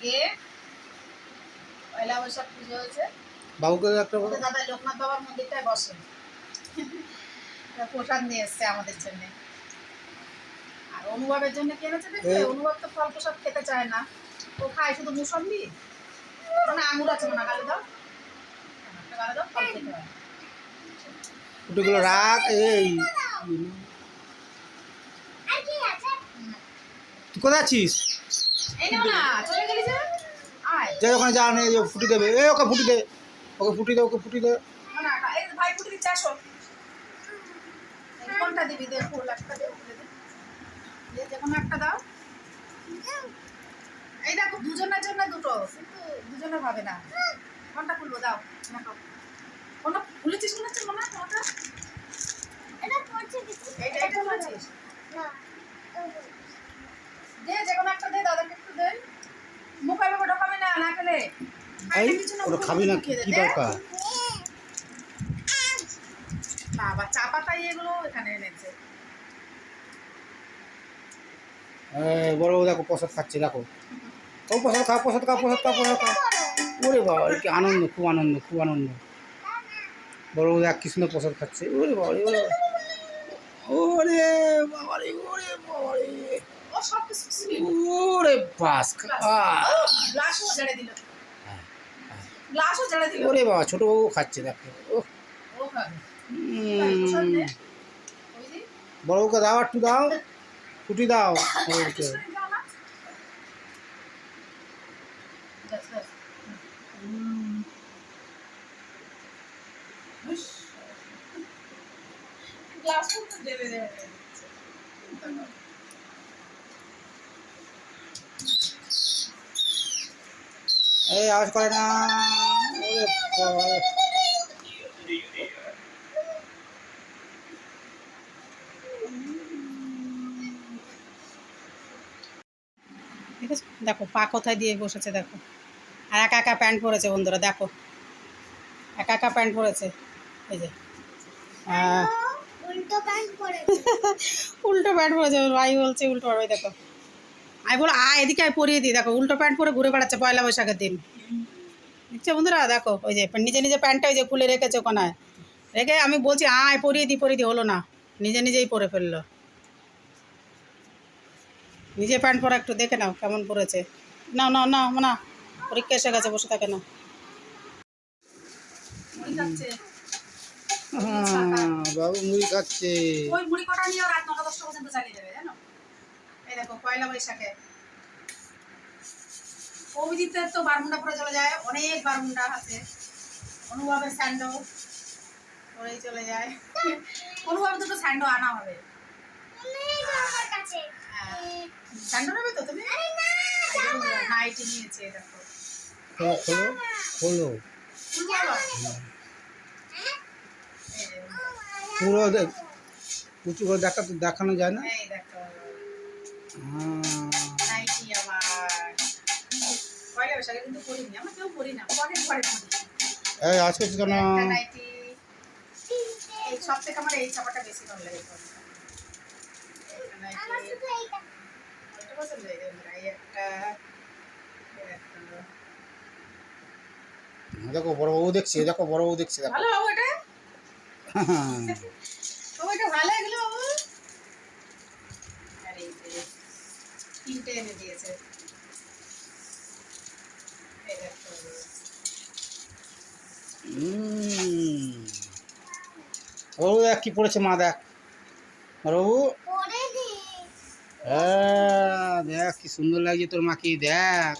আজকে পয়লা বৈশাখ পুজো হয়েছে। বাবুকে একটা দাদা লোকনাথ বাবার মন্দিরটায় বসে। প্রসাদ নিয়ে এসছে আমাদের জন্য। আর অনুভবের জন্য কি এনেছে দেখবে অনুভব তো ফল প্রসাদ খেতে চায় না। ও খায় শুধু মুসম্বি? মানে আঙুর আছে গালে দাও। গালে দাও ফল খেতে হয়। ফুটিগুলো রাখ এই। তুই কোথায় আছিস? যে। ওখানে যা নেই ফুটি দেবে এ ওকে ফুটি দে ওকে ফুটি দে ওকে ফুটি দে। ভাই ফুটি দিচ্ছে আসো। কোনটা দিবি? দে ফুল একটা দে যে কোনো একটা দাও। এই দেখো দুজনের জন্য দুটো। কিন্তু দুজনের হবে না। কোনটা খুলবো? দাও কোনটা খুলেছিস মনে হচ্ছে মনে হয় কোনটা এইটা এটা খুলেছিস দে যে কোনো একটা দে দাদাকে একটু দে মুখে মুখে ঢোকাবি না না খেলে এই কিছু না, ওরা মুখে খাবি না কি দরকার? বাবা চা পাতাই এগুলো এখানে এনেছে। বড় দেখো প্রসাদ খাচ্ছে দেখো। ও প্রসাদ খা প্রসাদ খা প্রসাদ খা প্রসাদ খা ওরে বাবা কি আনন্দ খুব আনন্দ খুব আনন্দ। বড় প্রসাদ খাচ্ছে। ওরে বাবা ওরে ওরে বাবা রে ওরে বাবা রে। ওরে বাস গ্লাসও ঝেড়ে দিল। ওরে বাবা ছোট বাবু খাচ্ছে দেখো। ও বড় বউকে দাও একটু দাও। ফুটি দাও। বউকে। কৃষ্ণকে দাও না। ব্যাস, ব্যাস। হুম। হুস। গ্লাসও তো দেবে দেবে এই আওয়াজ করে না। ওরে বাবা দেখো পা কোথায় দিয়ে বসেছে দেখো। আর একা একা প্যান্ট পরেছে বন্ধুরা দেখো। একা একা প্যান্ট পরেছে। এই যে। আহ, উল্টো প্যান্ট পরেছে। ভাই বলছে উল্টো পড়বে দেখো। আমি বলো আ এদিকে আয় পরিয়ে দিই। দেখো উল্টো প্যান্ট পরে ঘুরে বেড়াচ্ছে পয়লা বৈশাখের দিন। দেখছ বন্ধুরা? দেখো ওই যে নিজে নিজে প্যান্টটা ওই যে খুলে রেখেছে ওখানে রেখে আমি বলছি আয় পরিয়ে দিই পরিয়ে দিই হলো না। নিজে নিজেই পরে ফেলল। নিজে প্যান্ট পরা একটু দেখে নাও কেমন পরেছে। না না না না পরীক্ষা এসে গেছে বসে থাকে না হ্যাঁ, বাবু মুড়ি খাচ্ছে। ওই মুড়ি কটা নিয়ে রাত নটা দশটা পর্যন্ত চালিয়ে দেবে জানো? এই দেখো পয়লা বৈশাখে। অভিজিতের তো বারমুন্ডা পরে চলে যায় অনেক বারমুন্ডা আছে। অনুভবের স্যান্ডো পরেই চলে যায়। অনুভব দুটো স্যান্ডো আনা হবে। হ্যাঁ। স্যান্ডো নেবে তো তুমি নাইটি নিয়েছে দেখো। খোলো খোলো খোলো। খুলবো আবার? এই যে, পুরো উঁচু করে দেখানো যায় না? এই দেখো। হ্যাঁ। নাইটি আমার পয়লা বৈশাখে কিন্তু পরিনি আমরা কেউ পরি না পরে পরে এই আজকে কেন নাইটি এই সব থেকে আমার এই চাপাটা বেশি ভালো লাগে পরতে। একটা নাইটি, পছন্দ হয়ে গেল এই একটা দেখো বড় বউ দেখছে দেখো বড় বউ দেখছে দেখো। ভালো বাবু এটা? বাবু ভালো এগুলো বাবু আর এই যে তিনটে এনে দিয়েছে। দেখো। কি পড়েছে মা দেখ। বড় হ্যাঁ দেখ কি সুন্দর লাগছে তোর মাকে দেখ।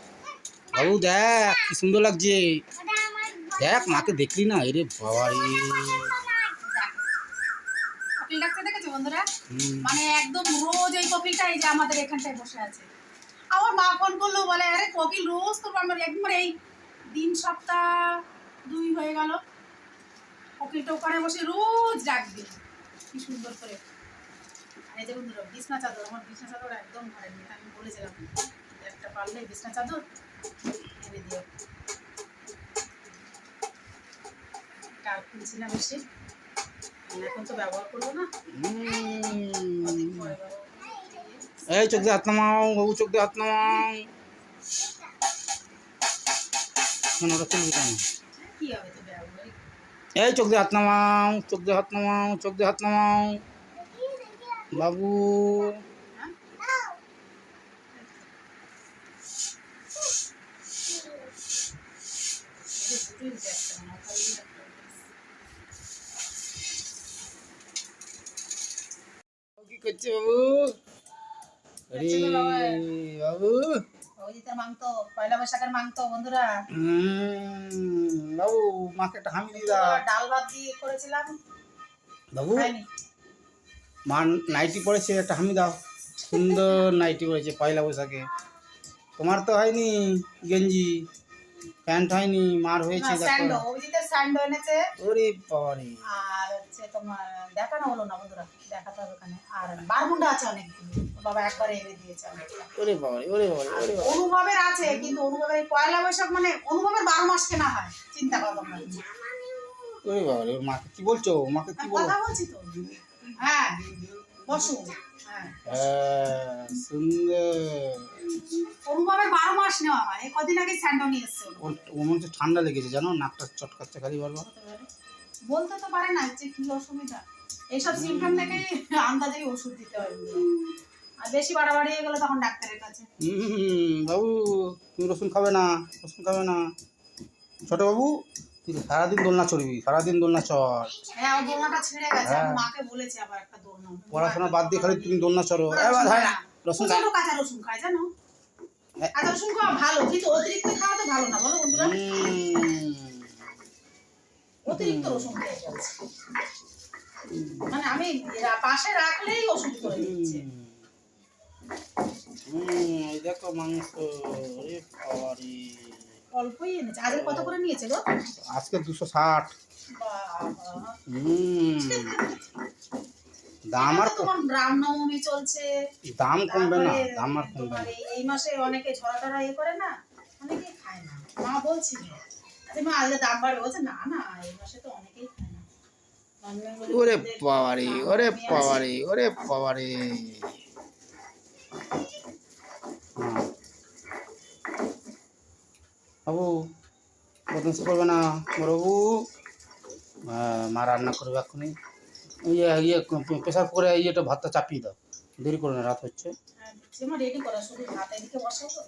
বাবু দেখ কি সুন্দর লাগছে। দেখ মাকে দেখলি না? এরে বাবা। রে কপিল ডাক্তার দেখেছ বন্ধুরা? মানে একদম রোজ এই কপিলটা এই যে আমাদের এখানটায় বসে আছে। আমার মা ফোন করল বলে আরে কপিল রোজ তো আমার একবার এই দিন সপ্তাহ দুই হয়ে গেল। কপিলটা ওখানে বসে রোজ ডাকবে। কি সুন্দর করে। আর এই যে বন্ধুরা বিছনা চাদর আমার বিছনা চাদর একদম ঘরে নেই আমি বলেছিলাম। একটা পারলে বিছনা চাদর এনে দিও। কার খুলছি না এই চোখ দিয়ে হাত নামাও বাবু চোখ দিয়ে হাত নামাও। ওটা তুলবি কেন এই চোখ দিয়ে হাত নামাও চোখ দিয়ে হাত নামাও চোখ দিয়ে হাত নামাও। বাবু। দুটোই দেখতে না খালি কি করছে বাবু বাবু বন্ধুরা বাবু মাকে একটা হামি দিয়ে দাও ডাল ভাত দিয়ে করেছিলাম বাবু মা নাইটি পরেছে একটা হামি দাও সুন্দর নাইটি পরেছে পয়লা বৈশাখে তোমার তো হয়নি গেঞ্জি প্যান্ট হয়নি মার হয়েছে স্যান্ডো দেখো। অভিজিতের স্যান্ডো এনেছে। ওরে বাবারে। আর হচ্ছে তোমার দেখানো হলো না বন্ধুরা দেখাতে হবে ওখানে। আর বারমুন্ডা আছে ওর বাবা একবারে এনে দিয়েছে ওরে বাবারে ওরে বাবারে ওরে অনুভবের আছে কিন্তু অনুভবের পয়লা বৈশাখ মানে অনুভবের বারো মাস কেনা হয় চিন্তা করো তোমরা। ওরে বাবারে ওর মাকে কি বলছো? মাকে কি বলো? কথা বলছি তো? হ্যাঁ। বসু হ্যাঁ বারো মাস নেওয়া হয় কদিন আগে স্যান্ডো এসছে ও। মনে হচ্ছে ঠান্ডা লেগেছে জানো নাকটা চটকাচ্ছে খালি বারবার বলতে তো পারে না যে কি অসুবিধা এইসব সিমটম দেখে আন্দাজে ওষুধ দিতে হয় আর বেশি বাড়াবাড়ি হয়ে গেলে তখন ডাক্তারের কাছে হুম বাবু তুমি রসুন খাবে না রসুন খাবে না ছোট বাবু তুই সারাদিন দোলনা চড়বি সারাদিন দোলনা চড়। হ্যাঁ দোলনাটা ছিঁড়ে গেছে হ্যাঁ। আমি মাকে বলেছি আবার একটা দোলনা। পড়াশোনা বাদ দিয়ে খালি তুমি দোলনা চড়ো। এবার হয় না রসুন কাঁচা রসুন খায় জানো? হ্যাঁ। কাঁচা রসুন খাওয়া ভালো কিন্তু অতিরিক্ত খাওয়া তো ভালো না বলো বন্ধুরা। অতিরিক্ত রসুন খেয়ে ফেলছে। মানে আমি পাশে রাখলেই ওষুধ করে দিচ্ছে। হুম, দেখো মাংস রে। অল্পই এনেছে। আজকে কত করে নিয়েছে গো? আজকে দুশো ষাট। দাম আর তোমার রামনবমী চলছে। দাম কমবে না দাম আর কমবে না। এই- মাসে অনেকে টরা ইয়ে করে না অনেকেই খায় না। মা বলছিল আরে মা আজকে দাম বাড়বে। বলছে না না এই মাসে তো অনেকেই খায় না। ওরে দাম ওরে। বাবারে ওরে বাবারে। হ্যাঁ। বাবু বদমাস করবে না বড়বাবু। হ্যাঁ, মা রান্না করবে এক্ষুনি। ইয়ে ইয়ে প্রেশার করে ইয়েটা ভাতটা চাপিয়ে দাও। দেরি করে না রাত হচ্ছে। হ্যাঁ, রেডি করা শুধু ভাত এদিকে বসাবো